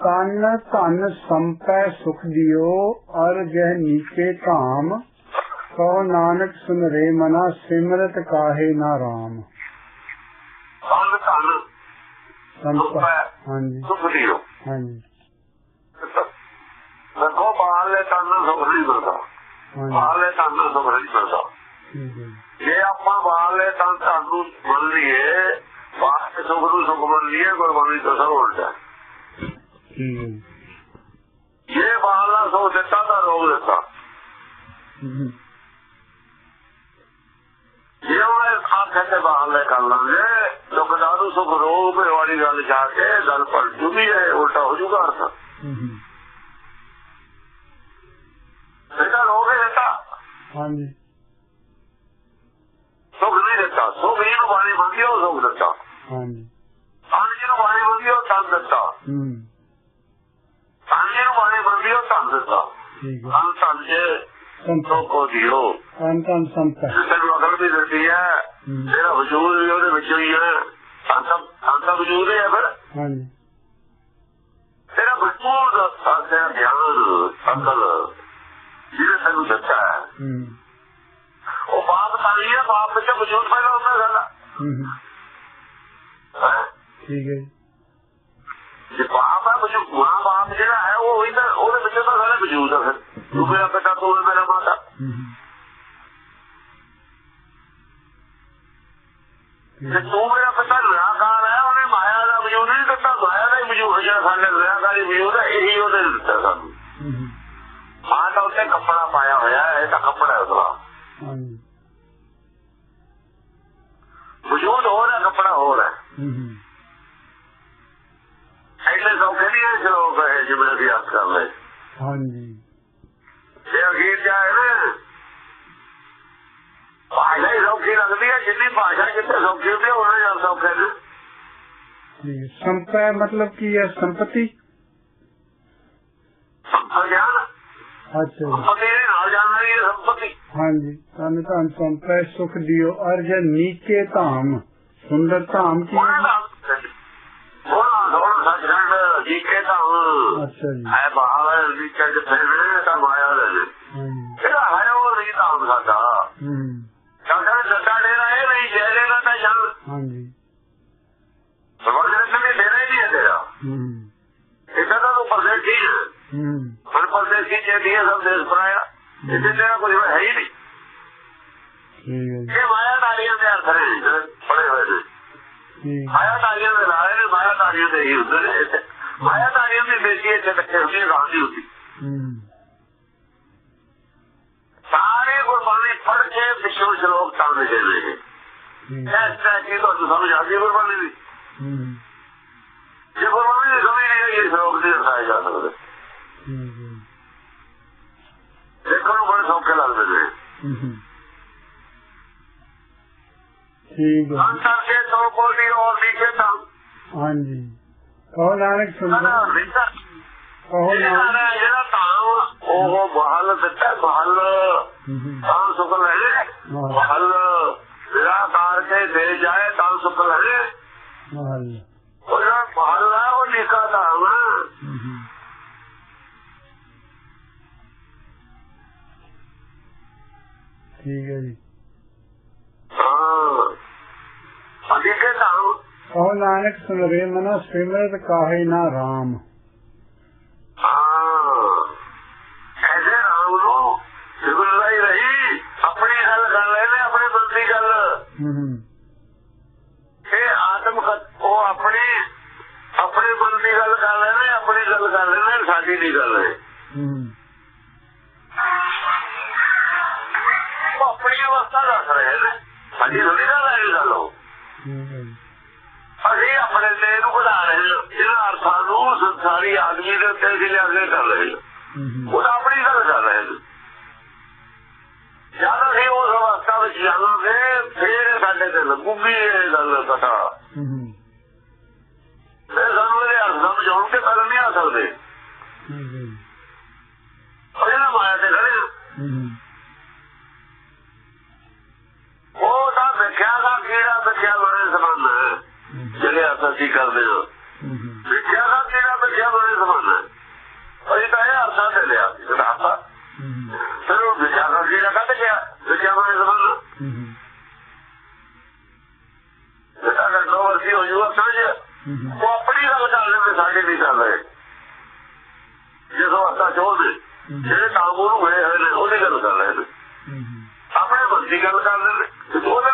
ਤਨ ਧਨ ਸੰਪੈ ਸੁਖ ਦਿਓ ਅਰ ਜਹ ਨੀਚੇ ਧਾਮ ਕਹੋ ਨਾਨਕ ਸੁਨ ਰੇ ਮਨਾ ਸਿਮਰਤ ਕਾਹੇ ਨਾ ਰਾਮ। ਸੰਗ ਧਨ ਸੰਪੈ ਹਾਂਜੀ। ਸੁਖ ਦਿਓ। ਹਾਂਜੀ। ਦੇਖੋ ਬਾਹਰਲੇ ਤਨ ਨੂੰ ਸੁਖ ਨਹੀਂ ਮਿਲਦਾ। ਬਾਹਰਲੇ ਸੁਖ ਨਹੀਂ ਮਿਲਦਾ। ਜੀ। ਆਪਾਂ ਬਾਹਰਲੇ ਤਨ ਧਨ ਨੂੰ ਮੰਨ ਲਈਏ ਬਾਹਰ ਸੁਖ ਨੂੰ ਸੁਖ ਮੰਨ ਲਈਏ ਗੁਰਬਾਣੀ ਤੋਂ ਸਭ ਉਲਟਾ ਠੀਕ ਹੈ। ਜੀ। ਜੇ ਬਾਹਰਲਾ ਸੁਖ ਦਿੱਤਾ ਤਾਂ ਰੋਗ ਦਿੱਤਾ। ਜੇ ਉਹ ਆਖੇ ਤੇ ਬਾਹਰਲੇ ਕਰ ਲਾਂਗੇ ਦੁਖਦਾਰੂ ਸੁਖ ਰੋਗ ਭੇ ਵਾਲੀ ਗੱਲ ਜਾ ਕੇ ਗੱਲ ਪਰ ਜੁਗੀ ਹੈ ਉਲਟਾ ਹੋ ਜੂਗਾ ਅਰਥ। ਹਮ, ਇਹਦਾ ਰੋਗ ਹੈ ਦਿੱਤਾ। ਹਾਂਜੀ। ਸੁਖ ਨਹੀਂ ਦਿੱਤਾ। ਸੁਖ ਇਹਨੂੰ ਬਾਣੀ ਮੰਗੀ ਉਹ ਸੁਖ ਦਿੱਤਾ। ਹਾਂਜੀ। ਤਨ ਜਿਹਨੂੰ ਬਾਣੀ ਮੰਗੀ ਉਹ ਤਨ ਦਿੱਤਾ। ਹਮ, ਤਨ ਜਿਹਨੂੰ ਬਾਣੀ ਮੰਗੀ ਉਹ ਦਿੱਤਾ। ਠੀਕ ਹੈ। ਕੋ ਦਿਓ ਧਨ ਵੀ ਦਿੱਤੀ ਹੈ ਹਮ, ਤੇਰਾ ਵਜੂਦ ਵੀ ਉਹਦੇ ਵਿੱਚੋਂ ਹੀ ਹੈ। ਸੰਤਾ ਸੰਤਾ ਵਜੂਦ ਹੈ ਫਿਰ। ਹਾਂਜੀ। ਤੇਰਾ ਵਜੂਦ ਸਾਡਾ ਗਿਆਨ ਅਕਲ ਜਿਹਨੇ ਤੈਨੂੰ ਦਿੱਤਾ ਹੈ। ਹਮ, ਉਹ ਬਾਪ ਤਾਂ ਨਹੀਂ ਹੈ ਬਾਪ ਵਿੱਚ ਵਜੂਦ ਪੈਦਾ ਹੁੰਦਾ ਗੱਲ। ਹਮ, ਹੈਂ? ਠੀਕ ਹੈ ਜੀ। ਜੇ ਬਾਪ ਹੈ ਵਜੂਦ ਵਜੂਦ ਹੈ ਫਿਰ। ਤੂੰ ਮੇਰਾ ਤੂੰ ਮੇਰਾ ਮਾਤਾ। ਜੇ ਤੂੰ ਮੇਰਾ ਪਿਤਾ ਨਿਰਾਕਾਰ ਹੈ ਉਹਨੇ ਮਾਇਆ ਦਾ ਵਜੂਦ ਨਹੀਂ ਦਿੱਤਾ ਮਾਇਆ ਦਾ ਵਜੂਦ ਜਿਹੜਾ ਸਾਡੇ ਨਿਰਾਕਾਰੀ ਵਜੂਦ ਹੈ ਇਹੀ ਉਹਨੇ ਦਿੱਤਾ ਸਾਨੂੰ। ਮਾਂ ਤਾਂ ਉੱਤੇ ਕੱਪੜਾ ਪਾਇਆ ਹੋਇਆ ਹੈ ਤਾਂ ਕੱਪੜਾ ਹੈ ਉਹਦਾ ਵਜੂਦ ਹੋਰ ਹੈ ਕੱਪੜਾ ਹੋਰ ਹੈ ਹਮ, ਐਸੇ ਸੌਖੇ ਨਹੀਂ ਹੈ ਸ਼ਲੋਕ ਹੈ ਜਿਵੇਂ ਅਸੀਂ ਅਰਥ ਕਰ ਲਏ ਹਾਂਜੀ। ਜੇ ਅਖੀਰ ਜਾਏ ਨਾ ਭਾਸ਼ਾ ਹੀ ਸੌਖੀ ਲੱਗਦੀ ਹੈ ਜਿੰਨੀ ਭਾਸ਼ਾ ਜਿੱਥੇ ਸੌਖੀ ਹੁੰਦੀ ਹੈ ਉਹਨਾਂ ਨਾਲ ਸੌਖੇ ਨੇ ਹੈ। ਸੰਪੈ ਮਤਲਬ ਕੀ ਹੈ ਸੰਪਤੀ? ਅਗਿਆਨ ਅੱਛਾ ਜੀ। ਸੰਪਤੀ ਨਾਲ ਜਾਣਨਾ ਹੀ ਹੈ ਸੰਪਤੀ। ਹਾਂਜੀ ਸੰਪੈ ਸੁਖ ਦਿਓ ਅਰ ਜਹ ਨੀਚੇ ਧਾਮ। ਸੁੰਦਰ ਧਾਮ ਕੀ ਉਹਨਾਂ ਹੈ ਦਾ ਉਹਨਾਂ ਦੋਨ ਸੱਜਣ ਜੀ ਕੇ ਤਾਂ ਅੱਛਾ ਜੀ ਹੈ ਬਾਹਰ ਵੀ ਚੱਜ ਫੇਰੇ ਤਾਂ ਮਾਇਆ ਦੇ ਹਾਂਜੀ ਜਿਹੜਾ ਹੈ ਉਹ ਨਹੀਂ ਤਾਂ ਸਾਡਾ ਸਾਡਾ ਸੱਤਾ ਦੇਣਾ ਇਹ ਨਹੀਂ ਜੇ ਦੇਣਾ ਤਾਂ ਜਨ ਹਾਂਜੀ ਸਵਾਲ ਇਹ ਨਹੀਂ ਦੇਣਾ ਹੀ ਨਹੀਂ ਹੈ ਤੇਰਾ ਇਹਦਾ ਤਾਂ ਤੂੰ ਪਰਦੇ ਕੀ ਹੈ ਹਮ, ਪਰ ਪਰਦੇ ਕੀ ਜੇ ਦੀਏ ਸਭ ਦੇਸ਼ ਪਰਾਇਆ ਇਹਦੇ ਤੇਰਾ ਕੁਝ ਹੈ ਹੀ ਨਹੀਂ ਠੀਕ ਹੈ ਜੀ ਇਹ ਮਾਇਆ ਤਾਰੀਆਂ ਦੇ ਅਰਥ ਨੇ ਜਿਹੜੇ ਪੜੇ ਹੋਏ ਨੇ ਠੀਕ ਮਾਇਆ ਤਾਰੀਆਂ ਦੇ ਲਾਏ ਨੇ ਮਾਇਆ ਤਾਰੀਆਂ ਦੇ ਹੀ ਹੁੰਦੇ ਨੇ ਦੇ ਨੇ। ਦੇਖਣ ਬੜੇ ਸੌਖੇ ਲੱਗਦੇ ਨੇ। ਹਮ, ਠੀਕ ਹੈ। ਅੰਤਰ ਕੇ ਦੋ ਕੋਲੀ ਔਰ ਨੀਚੇ ਤਾਂ ਹਾਂਜੀ। ਕਹੋ ਨਾਨਕ ਨਾ ਸੁਣੋ ਰਿਸ਼ਤਾ ਕਹੋ ਨਾਨਕ। ਜਿਹੜਾ ਤਾਂ ਉਹ ਬਹਾਲ ਦਿੱਤਾ ਬਹਾਲ ਤਾਂ ਸੁਖ ਲੈ ਹਾਂ। ਬਹਾਲ ਨਿਰਾਕਾਰ ਕੇ ਦੇ ਜਾਏ ਤਾਂ ਸੁਖ ਲੈ ਮਹਲ। ਉਹ ਬਹਾਲ ਹੈ ਉਹ ਨਿਕਾ ਦਾ ਹਮ, ਠੀਕ ਹੈ ਜੀ ਹਾਂ ਅਭੀ ਕੇ ਤਾਂ ਕਹੋ ਨਾਨਕ ਸੁਣ ਰੇ ਮਨਾ ਸਿਮਰਤ ਕਾਹੇ ਨਾ ਰਾਮ। ਹਾਂ। ਐਸੇ ਰਾਮ ਨੂੰ ਰਹੀ ਆਪਣੀ ਗੱਲ ਕਰ ਆਪਣੇ ਮਨ ਦੀ ਗੱਲ ਹਮ, ਇਹ ਆਤਮ ਖਤ- ਉਹ ਆਪਣੀ ਆਪਣੇ ਮਨ ਦੀ ਗੱਲ ਕਰ ਲੈ ਨੇ ਆਪਣੀ ਗੱਲ ਕਰ ਲੈ ਨੇ ਸਾਡੀ ਨਹੀਂ ਗੱਲ ਹੈ ਆਪਣੀ ਅਵਸਥਾ ਦੱਸ ਰਹੇ ਨੇ। ਸਾਡੀ ਥੋੜੀ ਗੱਲ ਹੈ ਉਹ ਅਸੀਂ ਆਪਣੇ ਤੇ ਇਹਨੂੰ ਵਧਾ ਰਹੇ ਹਾਂ। ਇਹਨਾਂ ਅਰਥਾਂ ਨੂੰ ਸੰਸਾਰੀ ਆਦਮੀ ਦੇ ਉੱਤੇ ਲਿਆ ਕੇ ਕਰ ਰਹੇ ਹਾਂ ਉਹ ਤਾਂ ਆਪਣੀ ਗੱਲ ਕਰ ਰਹੇ ਨੇ। ਜਦ ਅਸੀਂ ਉਸ ਅਵਸਥਾ ਵਿੱਚ ਜਾਵਾਂਗੇ ਫਿਰ ਸਾਡੇ ਤੇ ਲੱਗੂਗੀ ਇਹ ਗੱਲ ਪਤਾ। ਫਿਰ ਸਾਨੂੰ ਇਹਦੇ ਅਰਥ ਸਮਝਾਉਣ ਕੇ ਪਹਿਲਾਂ ਨਹੀਂ ਆ ਸਕਦੇ। ਹੈ ਇਹਨਾਂ ਮਾਇਆ ਤੇ ਖੜੇ ਅਸੀਂ ਕਰਦੇ ਹਾਂ ਵਿਦਿਆ ਦਾ ਜਿਹੜਾ ਵਿਦਿਆ ਬਾਰੇ ਸਮਾਨ ਅਸੀਂ ਤਾਂ ਇਹ ਅਰਥਾ ਤੇ ਲਿਆ ਸਿਧਾਂਤਾ ਫਿਰ ਉਹ ਵਿਦਿਆ ਦਾ ਜਿਹੜਾ ਕੱਢ ਗਿਆ ਵਿਦਿਆ ਬਾਰੇ ਸਮਾਨ ਸਾਡਾ ਨੋਵਰ ਸੀ ਉਹ ਯੂਆ ਸਮਝਿਆ ਉਹ ਆਪਣੀ ਗੱਲ ਕਰ ਸਾਡੇ ਨਹੀਂ ਕਰ ਰਹੇ ਜਦੋਂ ਅਸਾਂ ਕਰ ਆਪਣੇ ਬੰਦੀ ਗੱਲ ਕਰ ਰਹੇ